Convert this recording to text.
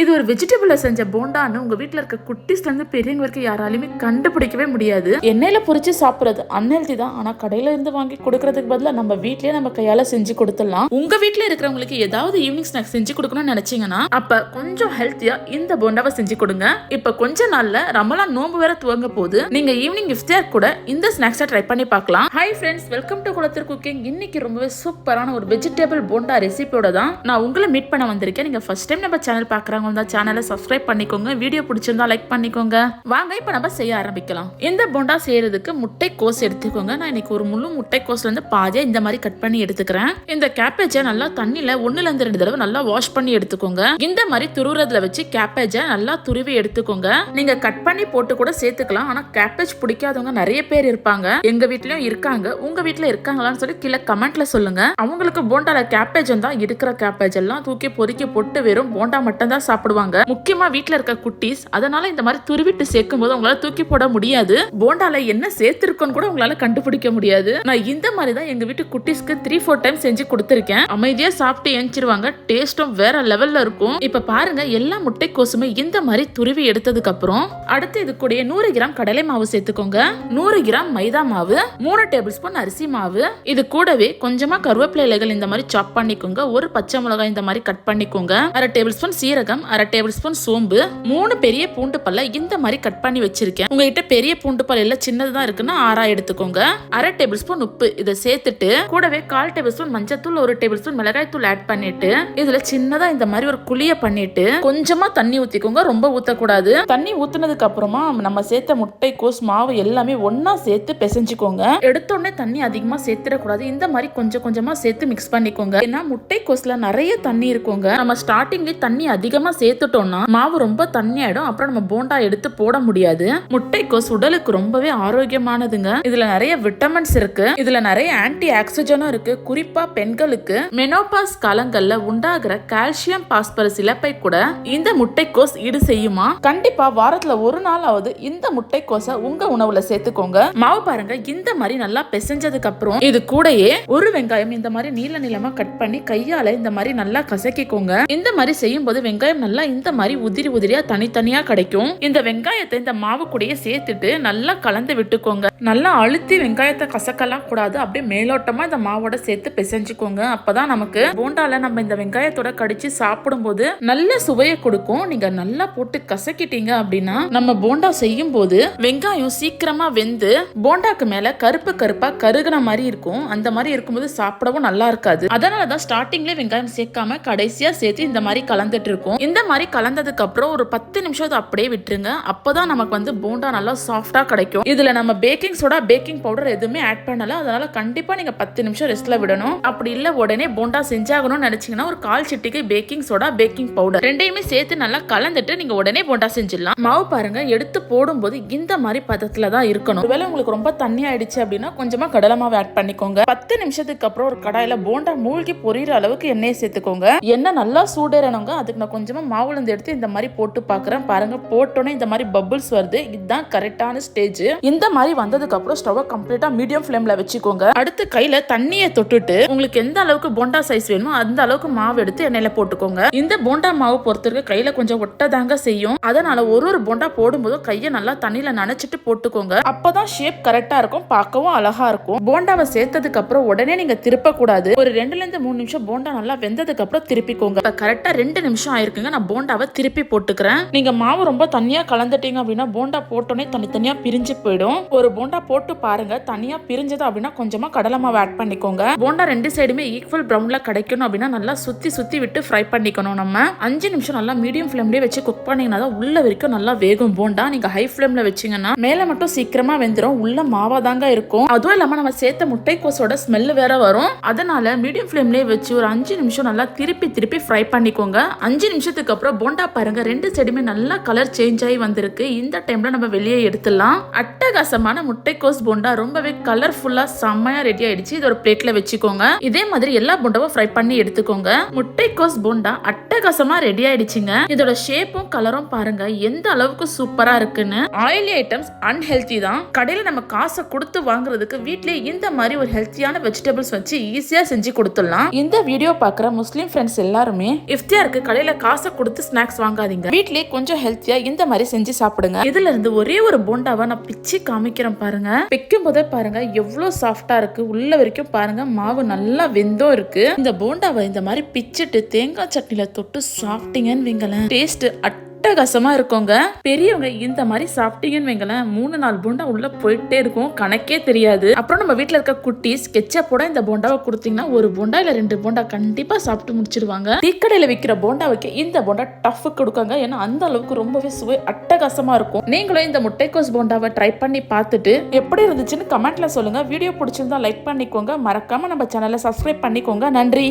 இது ஒரு வெஜிடபிள்ல செஞ்ச போண்டான்னு உங்க வீட்டில் இருக்க குட்டிஸ்ல இருந்து பெரியவங்க வரைக்கும் யாராலையுமே கண்டுபிடிக்கவே முடியாது. எண்ணெயில பொறிச்சு சாப்பிடுறது அன்ஹெல்தி தான். ஆனா கடையில இருந்து வாங்கி கொடுக்கறதுக்கு பதிலாக நம்ம வீட்லயே நம்ம கையால செஞ்சு கொடுத்துடலாம். உங்க வீட்டில் இருக்கிறவங்களுக்கு ஏதாவது ஈவினிங் ஸ்நாக்ஸ் செஞ்சு கொடுக்கணும்னு நினைச்சீங்கன்னா அப்ப கொஞ்சம் ஹெல்த்தியா இந்த போண்டாவை செஞ்சு கொடுங்க. இப்ப கொஞ்ச நாள்ல ரமலான் நோம்பு வேற துவங்க போது நீங்க ஈவினிங் இஃப்தியார் கூட இந்த ஸ்நாக்ஸை ட்ரை பண்ணி பார்க்கலாம். Hi friends welcome to Kulathur cooking இன்னைக்கு ரொம்பவே சூப்பரான ஒரு வெஜிடபிள் போண்டா ரெசிபியோட தான் நான் உங்களை மீட் பண்ண வந்திருக்கேன். நீங்க ஃபர்ஸ்ட் டைம் நம்ம சேனல் பாக்குறவங்க இருந்தால் சேனலை சப்ஸ்கிரைப் பண்ணிக்கோங்க. வீடியோ பிடிச்சிருந்தா லைக் பண்ணிக்கோங்க. வாங்க இப்போ நம்ம செய்ய ஆரம்பிக்கலாம். இந்த போண்டா செய்யறதுக்கு முட்டை கோஸ் எடுத்துக்கோங்க. நான் இன்னைக்கு ஒரு முழு முட்டை கோஸ்ல இருந்து இந்த மாதிரி கட் பண்ணி எடுத்துக்கிறேன். இந்த கேப்பேஜை நல்லா தண்ணியில ஒன்னுல இருந்து ரெண்டு தடவை நல்லா வாஷ் பண்ணி எடுத்துக்கோங்க. இந்த மாதிரி துருவுறதுல வச்சு கேப்பேஜை நல்லா துருவி எடுத்துக்கோங்க. நீங்க கட் பண்ணி போட்டு கூட சேர்த்துக்கலாம். ஆனா கேப்பேஜ் பிடிக்காதவங்க நிறைய பேர் இருப்பாங்க. எங்க வீட்லயும் இருக்காங்க. உங்க வீட்டில் இருக்காங்களான்னு சொல்லி கீழே கமெண்ட்ல சொல்லுங்க. அவங்களுக்கு போண்டால கேப்பேஜ் தான் இருக்கிற கேப்பேஜ் எல்லாம் தூக்கி பொறுக்கி போட்டு வெறும் போண்டா மட்டும் தான் சாப்பிடுவாங்க. முக்கியமா வீட்டுல இருக்க குட்டீஸ் அதனால இந்த மாதிரி துருவிட்டு சேர்க்கும் போது உங்களால தூக்கி போட முடியாது. போண்டால என்ன சேர்த்திருக்கோன்னு கூட உங்களால கண்டுபிடிக்க முடியாது. நான் இந்த மாதிரி தான் எங்க வீட்டு குட்டீஸ்க்கு த்ரீ ஃபோர் டைம் செஞ்சு கொடுத்துருக்கேன். அமைதியா சாப்பிட்டு எஞ்சிருவாங்க டேஸ்டும் வேற லெவல்ல இருக்கும். இப்ப பாருங்க எல்லா முட்டைக்கோசுமே இந்த மாதிரி துருவி எடுத்ததுக்கு அப்புறம் அடுத்து இது கூட நூறு கிராம் கடலை மாவு சேர்த்துக்கோங்க. நூறு கிராம் மைதா மாவு மூணு டேபிள் ஸ்பூன் அரிசி மாவு. இது கூடவே கொஞ்சமா கருவேப்பிலை இலைகள் இந்த மாதிரி சாப் பண்ணிக்கோங்க. ஒரு பச்சை மிளகாய் இந்த மாதிரி கட் பண்ணிக்கோங்க. அரை டேபிள் ஸ்பூன் சீரகம் அரை டேபிள் ஸ்பூன் சோம்பு மூணு பெரிய பூண்டு பல்ல இந்த மாதிரி கட் பண்ணி வச்சிருக்கேன். உங்ககிட்ட பெரிய பூண்டு பல்ல இல்ல சின்னதுதான் இருக்குன்னா ஆறா எடுத்துக்கோங்க. அரை டேபிள் ஸ்பூன் உப்பு இதை சேர்த்துட்டு கூடவே கால் டேபிள் ஸ்பூன் மஞ்சத்தூள் ஒரு டேபிள் ஸ்பூன் மிளகாய் தூள் ஆட் பண்ணிட்டு இதுல சின்னதா இந்த மாதிரி ஒரு குழிய பண்ணிட்டு கொஞ்சமா தண்ணி ஊத்திக்கோங்க ரொம்ப ஊத்தக்கூடாது. தண்ணி ஊத்துனதுக்கு அப்புறமா நம்ம சேர்த்த முட்டை கோஸ் மாவு எல்லாமே ஒன்னா சேர்த்து பிசைஞ்சுக்கோங்க. எடுத்த உடனே தண்ணி அதிகமா சேர்த்திடக்கூடாது. இந்த மாதிரி கொஞ்சம் கொஞ்சமா சேர்த்து மிக்ஸ் பண்ணிக்கோங்க. ஏன்னா முட்டை கோஸ்ல நிறைய தண்ணி இருக்குங்க. நம்ம ஸ்டார்டிங்ல தண்ணி அதிகமா சேர்த்துட்டோம்னா மாவு ரொம்ப தண்ணியாயிடும். அப்புறம் நம்ம போண்டா எடுத்து போட முடியாது. முட்டைக்கோஸ் உடலுக்கு ரொம்பவே ஆரோக்கியமானதுங்க. இதுல நிறைய விட்டமின்ஸ் இருக்கு. இதுல நிறைய ஆன்டி ஆக்சிஜனும் இருக்கு. குறிப்பா பெண்களுக்கு மெனோபாஸ் காலங்கள்ல உண்டாகிற கால்சியம் பாஸ்பரஸ் இழப்பை கூட இந்த முட்டைக்கோஸ் ஈடு செய்யுமா? கண்டிப்பா வாரத்துல ஒரு நாளாவது இந்த முட்டைக்கோஸை உங்க உணவுல சேர்த்துக்கோங்க. மாவு பாருங்க இந்த மாதிரி நல்லா பிசைஞ்சதுக்கு அப்புறம் இது கூடயே ஒரு வெங்காயம் இந்த மாதிரி நீள நீளமா கட் பண்ணி கையால இந்த மாதிரி நல்லா கசக்கிக்கோங்க. இந்த மாதிரி செய்யும் போது வெங்காயம் நல்லா இந்த மாதிரி உதிரி உதிரியா தனித்தனியா கிடைக்கும். இந்த வெங்காயத்தை இந்த மாவு கூடயே சேர்த்துட்டு நல்லா கலந்து விட்டுக்கோங்க. நல்லா அழுத்தி வெங்காயத்தை கசக்கலாம் கூடாது. அப்படியே மேலோட்டமா இந்த மாவோட சேர்த்து பிசைஞ்சுக்கோங்க. அப்பதான் நமக்கு போண்டால நம்ம இந்த வெங்காயத்தோட கடிச்சு சாப்பிடும்போது நல்ல சுவையை கொடுக்கும். நீங்க நல்லா போட்டு கசக்கிட்டீங்க அப்படின்னா நம்ம போண்டா செய்யும் போது வெங்காயம் சீக்கிரமா வெந்து போண்டாக்கு மேல கருப்பு கருப்பா கருகுன மாதிரி இருக்கும். அந்த மாதிரி இருக்கும்போது சாப்பிடவும் நல்லா இருக்காது. அதனாலதான் ஸ்டார்டிங்ல வெங்காயம் சேர்க்காம கடைசியா சேர்த்து இந்த மாதிரி கலந்துட்டு இருக்கும். இந்த மாதிரி கலந்ததுக்கு அப்புறம் ஒரு பத்து நிமிஷம் அதை அப்படியே விட்டுருங்க. அப்போதான் நமக்கு வந்து போண்டா நல்லா சாஃப்டாக கிடைக்கும். இதில் நம்ம பேக்கிங் சோடா பேக்கிங் பவுடர் எதுவுமே ஆட் பண்ணல. அதனால கண்டிப்பாக நீங்கள் பத்து நிமிஷம் ரெஸ்ட்டில் விடணும். அப்படி இல்லை உடனே போண்டா செஞ்சாகணும்னு நினச்சிங்கன்னா ஒரு கால் சிட்டிக்கு பேக்கிங் சோடா பேக்கிங் பவுடர் ரெண்டையுமே சேர்த்து நல்லா கலந்துட்டு நீங்கள் உடனே போண்டா செஞ்சிடலாம். மாவு பாருங்க எடுத்து போடும்போது இந்த மாதிரி பதத்தில் தான் இருக்கணும். ஒருவேளை உங்களுக்கு ரொம்ப தண்ணி ஆயிடுச்சு அப்படின்னா கொஞ்சமாக கடலை மாவு ஆட் பண்ணிக்கோங்க. பத்து நிமிஷத்துக்கு அப்புறம் ஒரு கடாயில போண்டா மூழ்கி பொரியிற அளவுக்கு எண்ணெயை சேர்த்துக்கோங்க. எண்ணெய் நல்லா சூடேறணுங்க. அதுக்கு நான் கொஞ்சம் கொஞ்சமாக இருந்து எடுத்து இந்த மாதிரி போட்டு பார்க்குறேன் பாருங்க போட்டோன்னே இந்த மாதிரி பபுள்ஸ் வருது. இதுதான் கரெக்டான ஸ்டேஜ் இந்த மாதிரி வந்ததுக்கு அப்புறம் கம்ப்ளீட்டாக மீடியம் ஃப்ளேமில் வச்சுக்கோங்க. அடுத்து கையில் தண்ணியை தொட்டுட்டு உங்களுக்கு எந்த அளவுக்கு போண்டா சைஸ் வேணுமோ அந்த அளவுக்கு மாவு எடுத்து எண்ணெயில போட்டுக்கோங்க. இந்த போண்டா மாவு பொறுத்தவரைக்கும் கையில் கொஞ்சம் ஒட்டதாங்க செய்யும். அதனால ஒரு ஒரு போண்டா போடும்போது கையை நல்லா தண்ணியில நனைச்சிட்டு போட்டுக்கோங்க. அப்போதான் ஷேப் கரெக்டாக இருக்கும் பார்க்கவும் அழகா இருக்கும். போண்டாவை சேர்த்ததுக்கு அப்புறம் உடனே நீங்க திருப்பக்கூடாது. ஒரு ரெண்டுல இருந்து மூணு நிமிஷம் போண்டா நல்லா வெந்ததுக்கு அப்புறம் திருப்பிக்கோங்க. கரெக்டாக ரெண்டு நிமிஷம் ஆயிருக்கு போட்டுக்கோங்க நான் போண்டாவை திருப்பி போட்டுக்கிறேன். நீங்க மாவு ரொம்ப தனியா கலந்துட்டீங்க அப்படின்னா போண்டா போட்டோன்னே தனித்தனியா பிரிஞ்சு போயிடும். ஒரு போண்டா போட்டு பாருங்க. தனியா பிரிஞ்சது அப்படின்னா கொஞ்சமா கடலை மாவு ஆட் பண்ணிக்கோங்க. போண்டா ரெண்டு சைடுமே ஈக்குவல் ப்ரௌன்ல கிடைக்கணும் அப்படின்னா நல்லா சுத்தி சுத்தி விட்டு ஃப்ரை பண்ணிக்கணும் நம்ம. அஞ்சு நிமிஷம் நல்லா மீடியம் ஃப்ளேம்லயே வச்சு குக் பண்ணீங்கன்னா தான் உள்ள வரைக்கும் நல்லா வேகும் போண்டா. நீங்க ஹை ஃப்ளேம்ல வச்சீங்கன்னா மேல மட்டும் சீக்கிரமா வெந்துடும் உள்ள மாவாதாங்க இருக்கும். அதுவும் இல்லாம நம்ம சேர்த்த முட்டைக்கோசோட ஸ்மெல் வேற வரும். அதனால மீடியம் ஃப்ளேம்லயே வச்சு ஒரு அஞ்சு நிமிஷம் நல்லா திருப்பி திருப்பி ஃப்ரை பண்ணிக்கோங்க. அஞ்சு நிமிஷம் வருஷத்துக்கு அப்புறம் போண்டா பாருங்க ரெண்டு செடியுமே நல்லா கலர் சேஞ்ச் ஆகி வந்திருக்கு. இந்த டைம்ல நம்ம வெளியே எடுத்துடலாம். அட்டகாசமான முட்டைக்கோஸ் போண்டா ரொம்பவே கலர்ஃபுல்லா செம்மையா ரெடி ஆயிடுச்சு. இது ஒரு பிளேட்ல வச்சுக்கோங்க. இதே மாதிரி எல்லா போண்டாவும் ஃப்ரை பண்ணி எடுத்துக்கோங்க. முட்டைக்கோஸ் போண்டா அட்டகாசமா ரெடி ஆயிடுச்சுங்க. இதோட ஷேப்பும் கலரும் பாருங்க. எந்த அளவுக்கு சூப்பரா இருக்குன்னு. ஆயிலி ஐட்டம்ஸ் அன்ஹெல்தி தான். கடையில நம்ம காசை கொடுத்து வாங்குறதுக்கு வீட்லயே இந்த மாதிரி ஒரு ஹெல்த்தியான வெஜிடபிள்ஸ் வச்சு ஈஸியா செஞ்சு கொடுத்துடலாம். இந்த வீடியோ பார்க்குற முஸ்லீம் ஃப்ரெண்ட்ஸ் எல்லாருமே இஃப்தியாருக்கு கடையில காசு காசை கொடுத்து ஸ்நாக்ஸ் வாங்காதீங்க. வீட்லயே கொஞ்சம் ஹெல்த்தியா இந்த மாதிரி செஞ்சு சாப்பிடுங்க. இதுல இருந்து ஒரே ஒரு போண்டாவை நான் பிச்சு காமிக்கிறேன் பாருங்க. வைக்கும் போதே பாருங்க எவ்வளவு சாஃப்டா இருக்கு. உள்ள வரைக்கும் பாருங்க மாவு நல்லா வெந்தும் இருக்கு. இந்த போண்டாவை இந்த மாதிரி பிச்சுட்டு தேங்காய் சட்னில தொட்டு சாப்பிட்டீங்கன்னு வைங்களேன். டேஸ்ட் அட்டகாசமாக இருக்குங்க. பெரியவங்க இந்த மாதிரி சாப்பிட்டீங்கன்னு வைங்களேன் மூணு நாலு போண்டா உள்ள போயிட்டே இருக்கும். கணக்கே தெரியாது. அப்புறம் நம்ம வீட்டில் இருக்க குட்டீஸ் கெச்சப்போட இந்த போண்டாவை கொடுத்தீங்கன்னா ஒரு போண்டா இல்ல ரெண்டு போண்டா கண்டிப்பா சாப்பிட்டு முடிச்சிருவாங்க. டீக்கடையில விற்கிற போண்டாவுக்கு இந்த போண்டா டஃப் கொடுக்காங்க. ஏன்னா அந்த அளவுக்கு ரொம்பவே சுவை அட்டகாசமா இருக்கும். நீங்களும் இந்த முட்டைக்கோஸ் போண்டாவை ட்ரை பண்ணி பார்த்துட்டு எப்படி இருந்துச்சுன்னு கமெண்ட்ல சொல்லுங்க. வீடியோ பிடிச்சிருந்தா லைக் பண்ணிக்கோங்க. மறக்காம நம்ம சேனலை சப்ஸ்கிரைப் பண்ணிக்கோங்க. நன்றி.